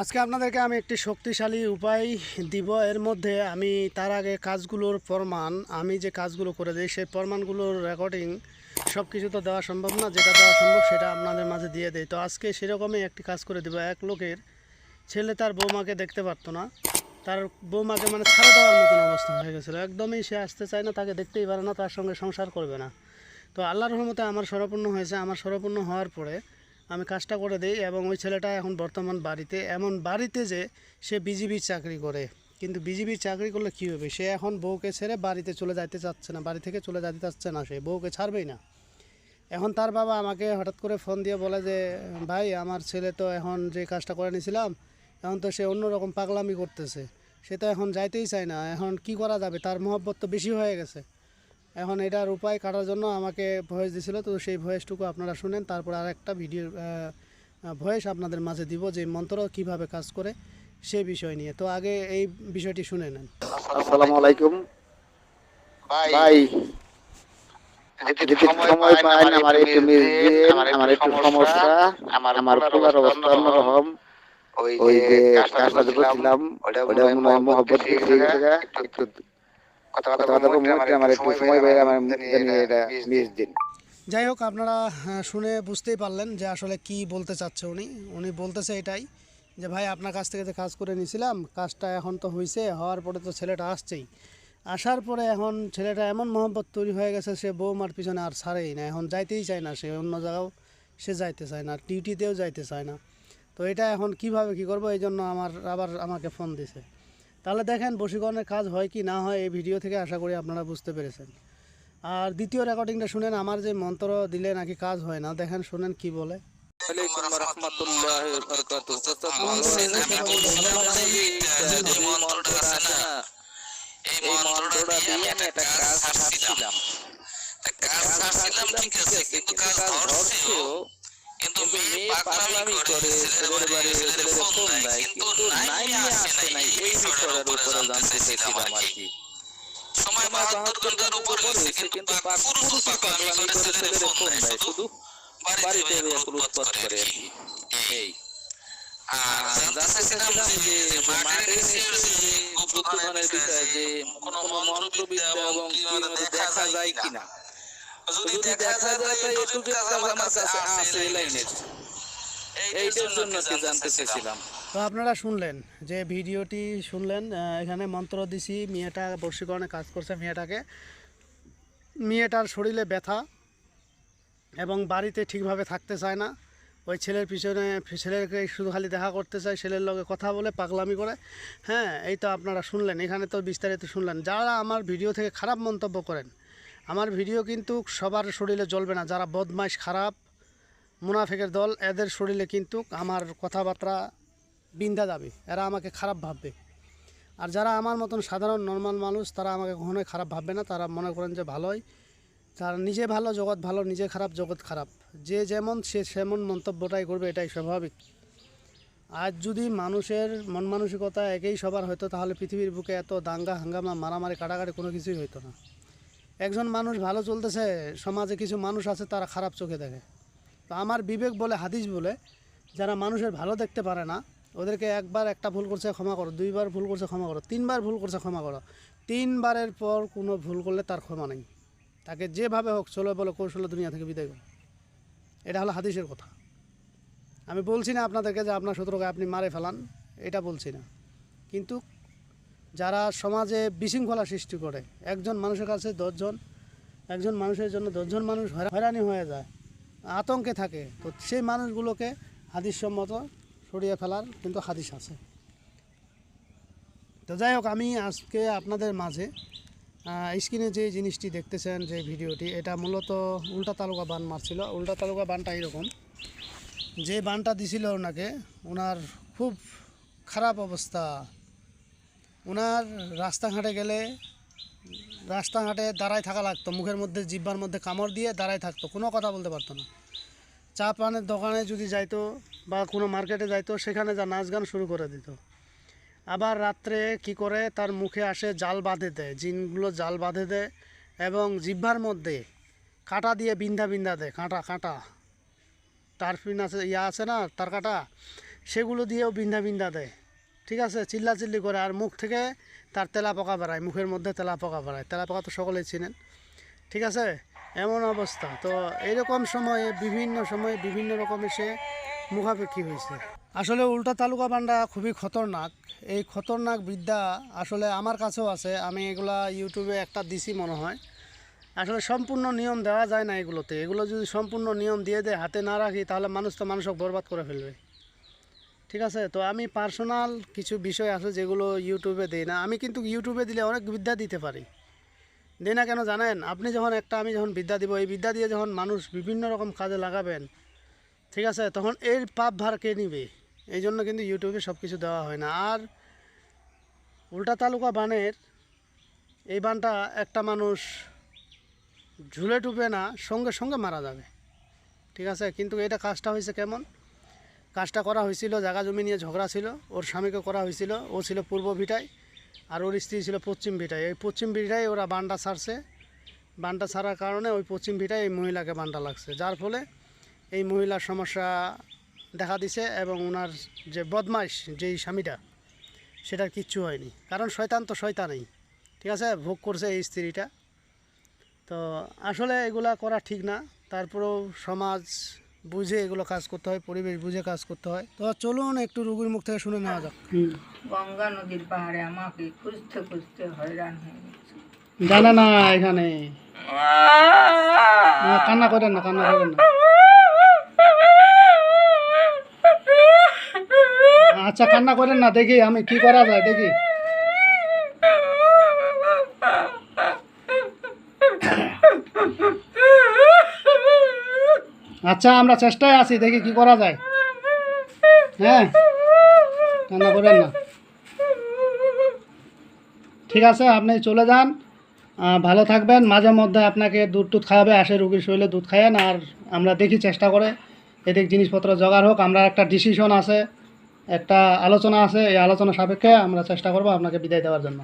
আজকে আপনাদেরকে আমি একটি শক্তিশালী উপায় দিব। এর মধ্যে আমি তার আগে কাজগুলোর প্রমাণ, আমি যে কাজগুলো করে দিই, সেই প্রমাণগুলোর রেকর্ডিং সব কিছু তো দেওয়া সম্ভব না, যেটা দেওয়া সম্ভব সেটা আপনাদের মাঝে দিয়ে দেয় তো আজকে সেরকমই একটি কাজ করে দিব। এক লোকের ছেলে তার বৌমাকে দেখতে পারতো না। তার বৌমাকে মানে ছাড়া দেওয়ার মতন অবস্থা হয়ে গেছিল। একদমই সে আসতে চায় না, তাকে দেখতেই পারে না, তার সঙ্গে সংসার করবে না। তো আল্লাহর রহমতে আমার সরপূর্ণ হয়েছে। আমার সরপূর্ণ হওয়ার পরে আমি কাজটা করে দিই এবং ওই ছেলেটা এখন বর্তমান বাড়িতে। এমন বাড়িতে যে সে বিজিবির চাকরি করে। কিন্তু বিজিবির চাকরি করলে কী হবে? সে এখন বউকে ছেড়ে বাড়িতে চলে যাইতে চাচ্ছে না, বাড়ি থেকে চলে যাইতে চাচ্ছে না সে। বউকে ছাড়বেই না। এখন তার বাবা আমাকে হঠাৎ করে ফোন দিয়ে বলে যে, ভাই, আমার ছেলে তো এখন যে কাজটা করে নিয়েছিলাম, এখন তো সে অন্যরকম পাগলামি করতেছে। সে তো এখন যাইতেই চায় না। এখন কি করা যাবে? তার মহব্বত তো বেশি হয়ে গেছে। এখন এটার উপায় কাটার জন্য আমাকে ভয়েস দিছিল তো সেই ভয়েসটুকু আপনারা শুনেন তারপর আর একটা ভিডিও ভয়েস আপনাদের মাঝে দিব যে মন্ত্র কীভাবে কাজ করে সে বিষয় নিয়ে। তো আগে এই বিষয়টি শুনে নেন। আসসালামু আলাইকুম। ভাই। সময় আমার একটু মিস দিন আমার একটু সমস্যা আমার আমার পোলার অবস্থা অন্যরকম। ওই ওই যে যে কাজটা কাজটা করছিলাম করছিলাম ওটা ওটা মনে হয় মহব্বত দিয়ে দিয়ে গেছে গেছে একটু একটু কথা কথা কথা কথা বলতে বলতে আমার একটু সময় পাই আমার জানি এটা মিস দিন। যাই হোক আপনারা শুনে বুঝতেই পারলেন যে আসলে কি বলতে চাচ্ছে উনি। উনি বলতেছে এটাই যে ভাই আপনার কাছ থেকে যে কাজ করে নিয়েছিলাম কাজটা এখন তো হয়েছে হওয়ার পরে তো ছেলেটা আসছেই। আসার পরে এখন ছেলেটা এমন মহব্বত তৈরি হয়ে গেছে সে বৌমার পিছনে আর ছাড়েই না। এখন যাইতেই চায় না সে অন্য জায়গাও সে যাইতে চায় না ডিউটিতেও যাইতে চায় না। তো এটা এখন কীভাবে কি করব এই জন্য আমার আবার আমাকে ফোন দিছে। তাহলে দেখেন বশীকরণের কাজ হয় কি না হয় এই ভিডিও থেকে আশা করি আপনারা বুঝতে পেরেছেন। আর দ্বিতীয় রেকর্ডিংটা শুনেন আমার যে মন্ত্র দিলে নাকি কাজ হয় না দেখেন শুনেন কি বলে। আলাইকুম রহমতুল্লাহ বরকাতুহ। যে মন্ত্রটা আছে না এই মন্ত্রটা দিয়ে আমি একটা কাজ ঠিক আছে কিন্তু কাজ হচ্ছেও কিন্তু মেয়ে পাগলামি করে। ছেলের বাড়ি ছেলের ফোন দেয় কিন্তু নাই আসে নাই। এই বিষয়ের উপরে জানতে চাইছিলাম আর কি। সময় বাহাত্তর ঘণ্টার উপর হয়েছে কিন্তু পুরুষ পাগলামি করে ছেলের ফোন দেয় শুধু বাড়িতে উৎপাত করে আর কি। এই। আর জানতে চাইছিলাম যে মাঠের যে গুপ্তধনের বিষয়ে যে কোনো মন্ত্রবিদ্যা এবং দেখা যায় কিনা। যদি দেখা যায় কাজ আমার কাছে আছে এই লাইনের। এইটার জন্য কি জানতে চাইছিলাম তো আপনারা শুনলেন যে ভিডিওটি শুনলেন এখানে মন্ত্র দিছি মেয়েটা বর্ষীকরণে কাজ করছে মেয়েটাকে। মেয়েটার শরীরে ব্যথা এবং বাড়িতে ঠিকভাবে থাকতে চায় না। ওই ছেলের পিছনে ছেলেকে শুধু খালি দেখা করতে চায় ছেলের লগে কথা বলে পাগলামি করে। হ্যাঁ এই তো আপনারা শুনলেন এখানে তো বিস্তারিত শুনলেন। যারা আমার ভিডিও থেকে খারাপ মন্তব্য করেন আমার ভিডিও কিন্তু সবার শরীরে জ্বলবে না, যারা বদমাইশ, খারাপ, মুনাফেকের দল, এদের শরীরে কিন্তু আমার কথাবার্তা বিন্দা যাবে, এরা আমাকে খারাপ ভাববে। আর যারা আমার মতন সাধারণ নর্মাল মানুষ, তারা আমাকে কখনোই খারাপ ভাববে না, তারা মনে করেন যে ভালোই। তারা নিজে ভালো, জগৎ ভালো, নিজে খারাপ, জগৎ খারাপ। যে যেমন, সে সেমন মন্তব্যটাই করবে, এটাই স্বাভাবিক। আজ যদি মানুষের মন মানসিকতা একেই সবার হতো তাহলে পৃথিবীর বুকে এত দাঙ্গা, হাঙ্গামা, মারামারি, কাটাকাটি কোনো কিছুই হতো না। একজন মানুষ ভালো চলতেছে, সমাজে কিছু মানুষ আছে, তারা খারাপ চোখে দেখে। তো আমার বিবেক বলে, হাদিস বলে, যারা মানুষের ভালো দেখতে পারে না, ওদেরকে একবার একটা ভুল করছে, ক্ষমা করো। দুইবার ভুল করছে, ক্ষমা করো। তিনবার ভুল করছে, ক্ষমা করো। তিনবারের পর কোনো ভুল করলে তার ক্ষমা নেই। তাকে যেভাবে হোক, চলো বলো, কৌশলে দুনিয়া থেকে বিদায় করো এটা হলো হাদিসের কথা। আমি বলছি না আপনাদেরকে যে আপনার শত্রুকে আপনি মারে ফেলান, এটা বলছি না। কিন্তু যারা সমাজে বিশৃঙ্খলা সৃষ্টি করে, একজন মানুষের কাছে দশজন, একজন মানুষের জন্য দশজন মানুষ হয়রানি হয়ে যায়, আতঙ্কে থাকে, তো সেই মানুষগুলোকে হাদিস সম্মত সরিয়ে ফেলার কিন্তু হাদিস আছে। তো যাই হোক, আমি আজকে আপনাদের মাঝে স্ক্রিনে যে জিনিসটি দেখতেছেন, যে ভিডিওটি, এটা মূলত উল্টা তালুকা বান মারছিল। উল্টা তালুকা বানটা এরকম, যে বানটা দিছিল ওনাকে, ওনার খুব খারাপ অবস্থা। ওনার রাস্তাঘাটে গেলে রাস্তাঘাটে দাঁড়ায় থাকা লাগতো, মুখের মধ্যে জিব্বার মধ্যে কামড় দিয়ে দাঁড়ায় থাকতো, কোনো কথা বলতে পারতো না। চা পানের দোকানে যদি যাইতো বা কোনো মার্কেটে যাইতো, সেখানে যা নাচ গান শুরু করে দিত। আবার রাত্রে কি করে, তার মুখে আসে জাল বাঁধে দেয়, জিনগুলো জাল বাঁধে দেয় এবং জিহ্বার মধ্যে কাঁটা দিয়ে বিন্ধা বিন্ধা দেয়, কাঁটা কাঁটা। টারফিন আছে, ইয়া আছে না, তার কাঁটা, সেগুলো দিয়েও বিন্ধা বিন্ধা দেয়। ঠিক আছে, চিল্লাচিল্লি করে আর মুখ থেকে তার তেলা পোকা বেড়ায়, মুখের মধ্যে তেলা পোকা বেড়ায়। তেলা পোকা তো সকলেই চিনেন। ঠিক আছে? এমন অবস্থা। তো এরকম সময়ে, বিভিন্ন সময়ে, বিভিন্ন রকমের সে মুখাপেক্ষী হয়েছে। আসলে উল্টা তালুকা বান্ডা খুবই খতরনাক। এই খতরনাক বিদ্যা আসলে আমার কাছেও আছে। আমি এগুলা ইউটিউবে একটা দিছি মনে হয়। আসলে সম্পূর্ণ নিয়ম দেওয়া যায় না এগুলোতে। এগুলো যদি সম্পূর্ণ নিয়ম দিয়ে দেয়, হাতে না রাখি, তাহলে মানুষ তো মানুষকে বরবাদ করে ফেলবে। ঠিক আছে? তো আমি পার্সোনাল কিছু বিষয় আছে যেগুলো ইউটিউবে দিই না। আমি কিন্তু ইউটিউবে দিলে অনেক বিদ্যা দিতে পারি। দিই না কেন জানেন? আপনি যখন একটা, আমি যখন বিদ্যা দিব, এই বিদ্যা দিয়ে যখন মানুষ বিভিন্ন রকম কাজে লাগাবেন, ঠিক আছে? তখন এর পাপ ভার কে নিবে? এই জন্য কিন্তু ইউটিউবে সব কিছু দেওয়া হয় না। আর উল্টা তালুকা বানের, এই বানটা একটা মানুষ ঝুলে টুপে না, সঙ্গে সঙ্গে মারা যাবে। ঠিক আছে? কিন্তু এটা কাজটা হয়েছে কেমন? কাজটা করা হয়েছিল জায়গা জমি নিয়ে ঝগড়া ছিল, ওর স্বামীকে করা হয়েছিল, ও ছিল পূর্ব ভিটায় আর ওর স্ত্রী ছিল পশ্চিম ভিটায়। এই পশ্চিম ভিটায় ওরা বানটা ছাড়ছে বানটা ছাড়ার কারণে ওই পশ্চিম ভিটায় এই মহিলাকে বান্ডা লাগছে। যার ফলে এই মহিলার সমস্যা দেখা দিছে এবং ওনার যে বদমাইশ যেই স্বামীটা, সেটার কিচ্ছু হয়নি। কারণ শয়তান তো শয়তানই। ঠিক আছে? ভোগ করছে এই স্ত্রীটা। তো আসলে এগুলা করা ঠিক না। তারপরেও সমাজ বুঝে এগুলো কাজ করতে হয় পরিবেশ বুঝে কাজ করতে হয়। তো চলুন একটু রুগীর মুখ থেকে শুনে নেওয়া যাক। গঙ্গা নদীর পাহাড়ে আমাকে খুঁজতে খুঁজতে হয়রান হয়ে গেছে। জানে না এখানে। কান্না করেন না কান্না করেন না। আচ্ছা কান্না করেন না দেখি আমি কি করা যায় দেখি। আচ্ছা আমরা চেষ্টায় আছি, দেখি কি করা যায়। হ্যাঁ কান্না করেন না। ঠিক আছে, আপনি চলে যান। ভালো থাকবেন। মাঝে মধ্যে আপনাকে দুধ টুধ খাওয়াবে, আসে রুগীর শরীরে দুধ খাইয়েন, আর আমরা দেখি চেষ্টা করে। এদিক জিনিসপত্র জোগাড় হোক, আমরা একটা ডিসিশন আছে, একটা আলোচনা আছে, এই আলোচনা সাপেক্ষে আমরা চেষ্টা করব আপনাকে বিদায় দেওয়ার জন্য।